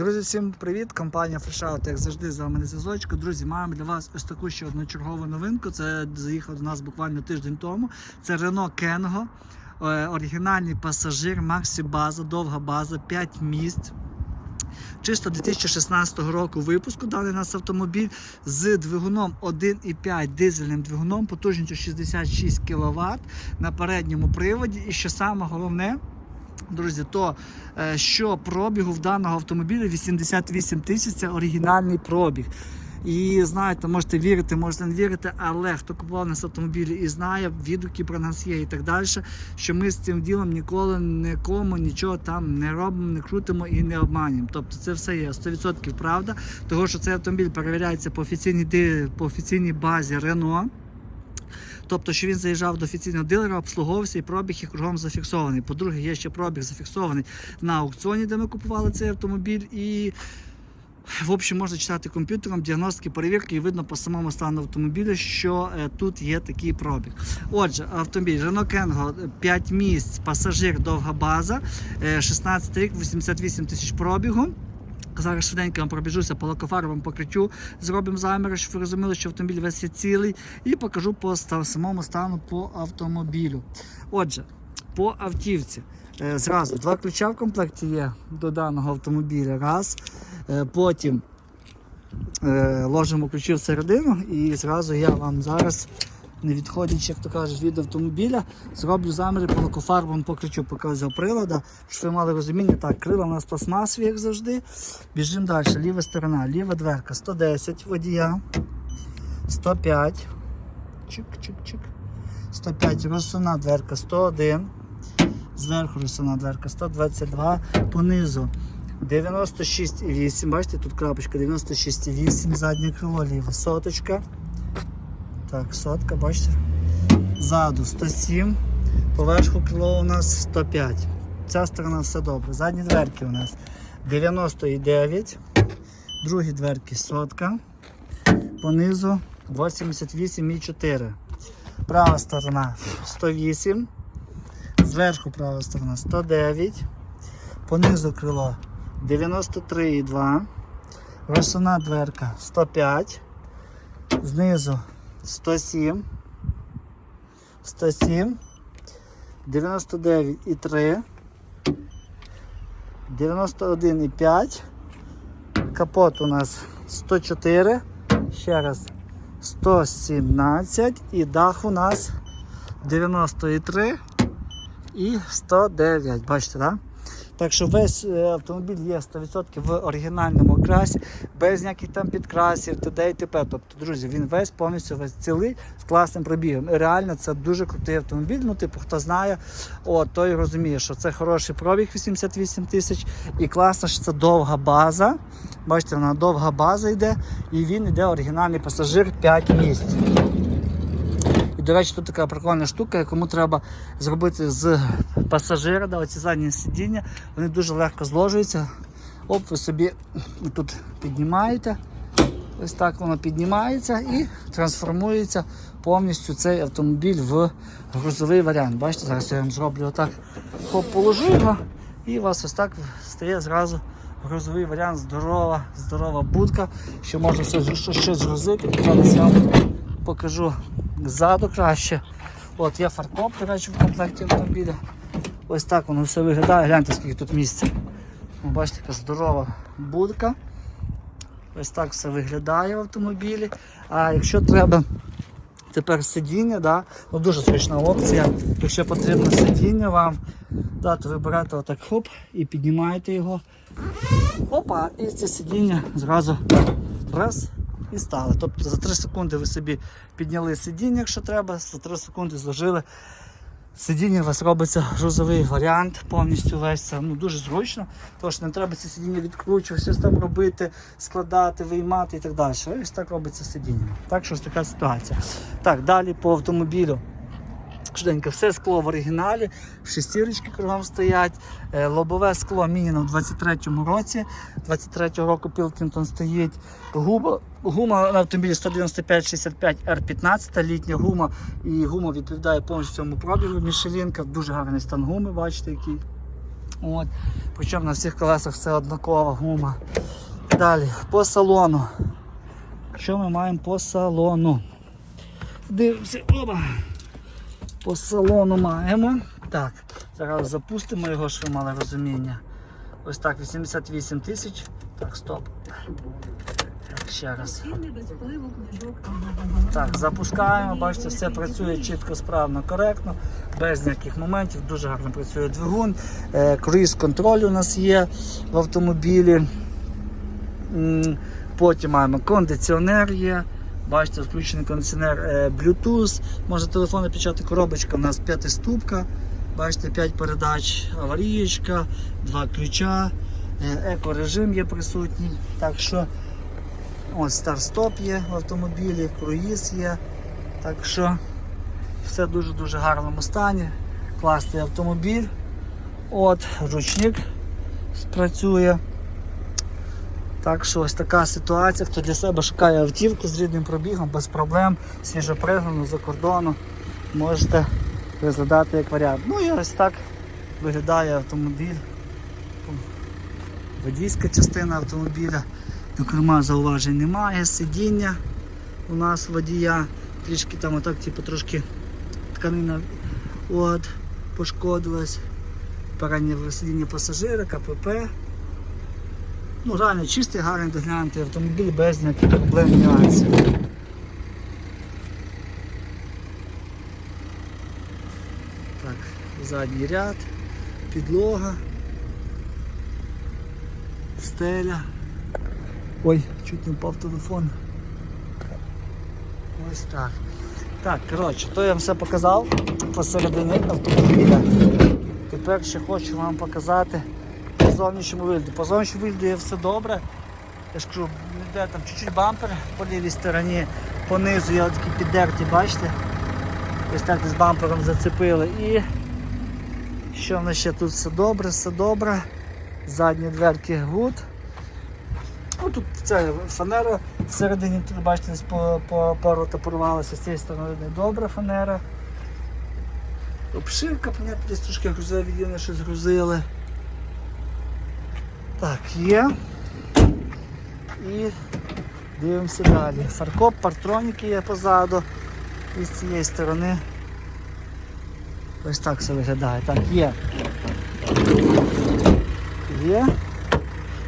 Друзі, всім привіт! Компанія Фрешаут, як завжди, з вами на зв'язочку. Друзі, маємо для вас ось таку ще одну чергову новинку. Це заїхав до нас буквально тиждень тому. Це Kengo, е, оригінальний пасажир, Максі база, довга база, 5 місць. Чисто 2016 року випуску даний нас автомобіль з двигуном 1,5 дизельним двигуном, потужністю 66 кВт на передньому приводі. І що саме головне, друзі, то е, що пробігу в даного автомобіля 88 тисяч це оригінальний пробіг. І знаєте, можете вірити, можете не вірити, але хто купував нас автомобілі і знає, відгуки про нас є і так далі, що ми з цим ділом ніколи нікому нічого там не робимо, не крутимо і не обманюємо. Тобто це все є 100% правда, того що цей автомобіль перевіряється по офіційній по офіційній базі Renault. Тобто, що він заїжджав до офіційного дилера, обслуговувався і пробіг і кругом зафіксований. По-друге, є ще пробіг зафіксований на аукціоні, де ми купували цей автомобіль. І в общем, можна читати комп'ютером, діагностики, перевірки, і видно по самому стану автомобіля, що е, тут є такий пробіг. Отже, автомобіль Renault Kengo 5 місць, пасажир, довга база, е, 16 рік, 88 тисяч пробігу. Зараз швиденько пробіжуся по лакофаровому покриттю, зробимо заміри, щоб ви розуміли, що автомобіль весь цілий, і покажу по самому стану по автомобілю. Отже, по автівці. Е, Зразу два ключа в комплекті є до даного автомобіля. Раз. Е, Потім е, ложимо ключі всередину і зразу я вам зараз, не відходячи, як то кажуть, від автомобіля, зроблю заміри по лакофарбовому покриттю, показав прилада, щоб ви мали розуміння. Так, крила у нас пластмасові, як завжди. Біжимо далі. Ліва сторона, ліва дверка 110 водія, 105. Чик-чик-чик. 105 розсувна дверка 101. Зверху розсувна дверка 122. Понизу 96,8. Бачите, тут крапочка 96,8. Заднє крило ліве. Соточка. Так, сотка, бачите. Ззаду 107. Поверху крило у нас 105. Ця сторона все добре. Задні дверки у нас 99. Другі дверки сотка. Понизу 88,4. Права сторона 108. Зверху права сторона 109. Понизу крило 93,2. Розсувна дверка 105. Знизу 107. 107. 99,3. 91,5. Капот у нас 104. Ще раз 117 і дах у нас 93 і 109. Бачите, так? Так що весь е, автомобіль є 100% в оригінальному красі, без ніяких там підкрасів, т.д. і т.п. Тобто, друзі, він весь повністю весь цілий з класним пробігом. І реально це дуже крутий автомобіль. Ну, типу, хто знає, от, той розуміє, що це хороший пробіг 88 тисяч. І класно, що це довга база. Бачите, вона довга база йде, і він йде оригінальний пасажир 5 місць. До речі, тут така прикольна штука, кому треба зробити з пасажира, да, оці задні сидіння, вони дуже легко зложуються. Оп, ви собі тут піднімаєте. Ось так воно піднімається і трансформується повністю цей автомобіль в грузовий варіант. Бачите, зараз я вам зроблю отак, хоп, положу його, і у вас ось так стає зразу грузовий варіант, здорова, здорова будка, що можна все щось згрузити. Покажу ззаду краще. От є фаркоп, до речі, в комплекті автомобіля. Ось так воно все виглядає. Гляньте, скільки тут місця. Ви Бачите, яка здорова будка. Ось так все виглядає в автомобілі. А якщо треба тепер сидіння, да, ну дуже зручна опція. Якщо потрібно сидіння вам, да, то ви берете отак хоп і піднімаєте його. Опа, і це сидіння зразу раз і стали. Тобто за 3 секунди ви собі підняли сидіння, якщо треба, за 3 секунди зложили. Сидіння у вас робиться грузовий варіант, повністю весь це ну, дуже зручно, що не треба це сидіння відкручувати, щось там робити, складати, виймати і так далі. Ось так робиться сидіння. Так що ось така ситуація. Так, далі по автомобілю. Швиденько, все скло в оригіналі, шестірочки кругом стоять, е, лобове скло міняно в 23-му році. 23-го року Пілкінтон стоїть. Гума, гума на автомобілі 195-65 R15, літня гума, і гума відповідає повністю цьому пробігу. Мішелінка, дуже гарний стан гуми, бачите, який. От. Причому на всіх колесах все однакова гума. Далі, по салону. Що ми маємо по салону? Дивимося, оба. По салону маємо. Так, зараз запустимо його, щоб ви мали розуміння. Ось так, 88 тисяч. Так, стоп. Так, ще раз. Так, запускаємо, бачите, все працює чітко, справно, коректно, без ніяких моментів, дуже гарно працює двигун. Е, круїз контроль у нас є в автомобілі. Потім маємо кондиціонер є. Бачите, включений кондиціонер е, Bluetooth. Можна телефон підчати коробочка, у нас п'ятиступка. Бачите, 5 передач, аварієчка, два ключа, е, екорежим є присутній. Так що ось старт-стоп є в автомобілі, круїз є. Так що все дуже-дуже гарному стані. Класний автомобіль. От, ручник спрацює. Так що ось така ситуація. Хто для себе шукає автівку з рідним пробігом, без проблем, свіжопригнану за кордону, можете розглядати як варіант. Ну і ось так виглядає автомобіль. Водійська частина автомобіля. До керма зауважень немає, сидіння у нас водія. Трішки там отак, типу, трошки тканина от, пошкодилась. Переднє сидіння пасажира, КПП. Ну, реально чистий, гарний доглянутий автомобіль без ніяких проблем нюансів. Так, задній ряд, підлога, стеля. Ой, чуть не впав телефон. Ось так. Так, коротше, то я вам все показав посередині автомобіля. Тепер ще хочу вам показати по зовнішньому вигляду. По зовнішньому вигляду є все добре. Я ж кажу, йде там чуть-чуть бампер по лівій стороні, понизу є такі піддерті, бачите? Ось так з бампером зацепили. І що в нас ще тут все добре, все добре. Задні дверки гуд. Ну, тут це фанера всередині, тут бачите, по, по пару порвалася, з цієї сторони добра фанера. Обшивка, понятно, десь трошки грузові щось грузили. Так, є. І дивимося далі. Фаркоп, партроніки є позаду. І з цієї сторони ось так все виглядає. Так, є. Є.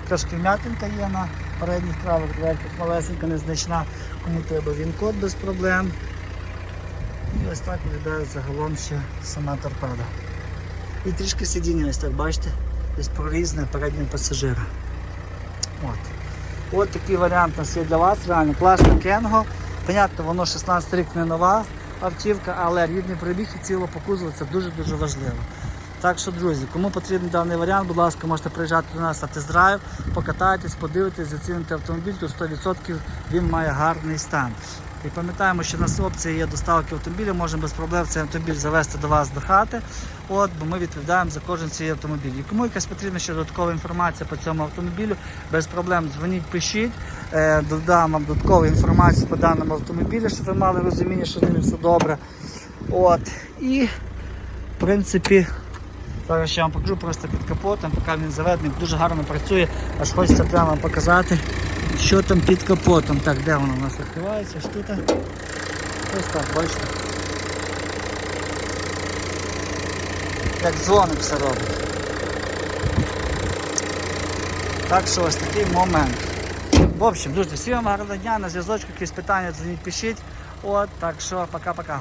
Трошки вм'ятинка є на передніх правих дверках, малесенька, незначна, кому треба він код без проблем. І ось так виглядає загалом ще сама торпеда. І трішки сидіння ось так, бачите, десь прорізне переднього пасажира. От. От такий варіант у нас є для вас, реально класна Кенго. Понятно, воно 16 рік не нова автівка, але рідний пробіг і ціло по кузову це дуже-дуже важливо. Так що, друзі, кому потрібен даний варіант, будь ласка, можете приїжджати до нас на тест-драйв, покатайтесь, подивитесь, заціните автомобіль, то 100% він має гарний стан. І пам'ятаємо, що у нас опція є доставки автомобіля, можемо без проблем цей автомобіль завести до вас до хати, от, бо ми відповідаємо за кожен свій автомобіль. І кому якась потрібна ще додаткова інформація по цьому автомобілю, без проблем дзвоніть, пишіть, е, додам вам додаткову інформацію по даному автомобілю, щоб ви мали розуміння, що з ним все добре. От. І в принципі. Зараз я вам покажу просто під капотом, поки він заведений, дуже гарно працює, аж хочеться прямо показати, що там під капотом. Так, де воно у нас відкривається? Ось тут. Ось так, бачите. Як дзвоник все робить. Так що ось такий момент. В общем, друзі, всім вам гарного дня, на зв'язочку, якісь питання, дзвоніть, пишіть. От, так що пока-пока.